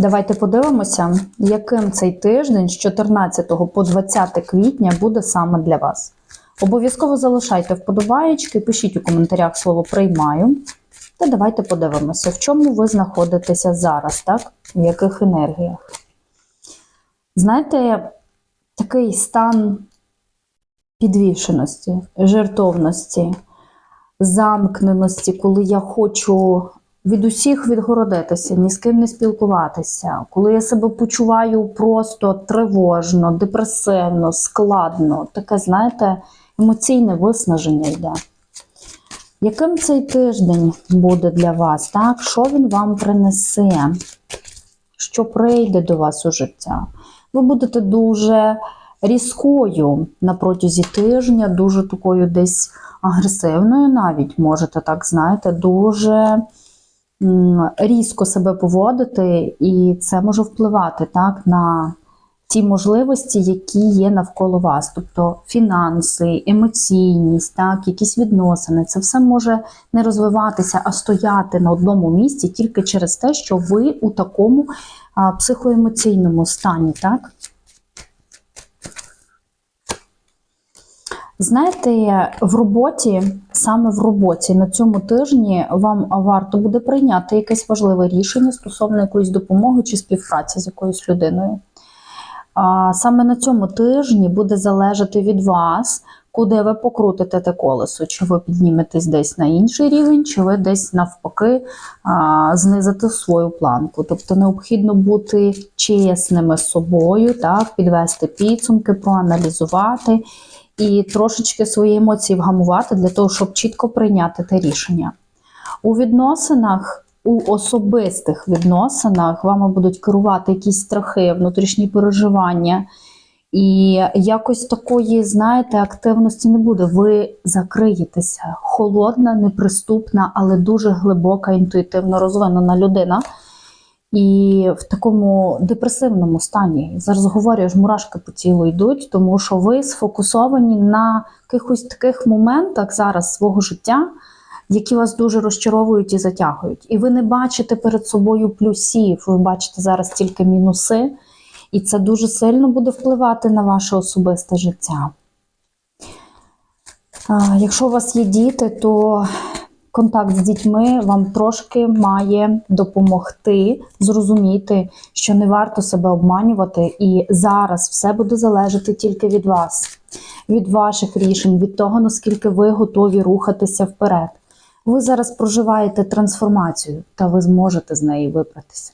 Давайте подивимося, яким цей тиждень з 14 по 20 квітня буде саме для вас. Обов'язково залишайте вподобаєчки, пишіть у коментарях слово приймаю. Та давайте подивимося, в чому ви знаходитеся зараз, так? В яких енергіях. Знаєте, такий стан підвішеності, жертовності, замкненості, коли я хочу від усіх відгородитися, ні з ким не спілкуватися, коли я себе почуваю просто тривожно, депресивно, складно, таке, знаєте, емоційне виснаження йде. Яким цей тиждень буде для вас? Так? Що він вам принесе? Що прийде до вас у життя? Ви будете дуже різкою на протязі тижня, дуже такою десь агресивною, навіть можете так знаєте, дуже різко себе поводити, і це може впливати так, на ті можливості, які є навколо вас, тобто фінанси, емоційність, так, якісь відносини. Це все може не розвиватися, а стояти на одному місці тільки через те, що ви у такому психоемоційному стані, так? Знаєте, в роботі, саме в роботі на цьому тижні вам варто буде прийняти якесь важливе рішення стосовно якоїсь допомоги чи співпраці з якоюсь людиною. Саме на цьому тижні буде залежати від вас, куди ви покрутите те колесо, чи ви підніметесь десь на інший рівень, чи ви десь навпаки знизите свою планку. Тобто необхідно бути чесними з собою, так, підвести підсумки, проаналізувати і трошечки свої емоції вгамувати для того, щоб чітко прийняти те рішення. У відносинах, у особистих відносинах вами будуть керувати якісь страхи, внутрішні переживання. І якось такої, знаєте, активності не буде. Ви закриєтеся. Холодна, неприступна, але дуже глибока, інтуїтивно розвинена людина. І в такому депресивному стані. Зараз говорю, аж мурашки по тілу йдуть, тому що ви сфокусовані на якихось таких моментах зараз свого життя, які вас дуже розчаровують і затягують. І ви не бачите перед собою плюсів, ви бачите зараз тільки мінуси, і це дуже сильно буде впливати на ваше особисте життя. Якщо у вас є діти, то контакт з дітьми вам трошки має допомогти зрозуміти, що не варто себе обманювати, і зараз все буде залежати тільки від вас, від ваших рішень, від того, наскільки ви готові рухатися вперед. Ви зараз проживаєте трансформацію, та ви зможете з неї вибратися.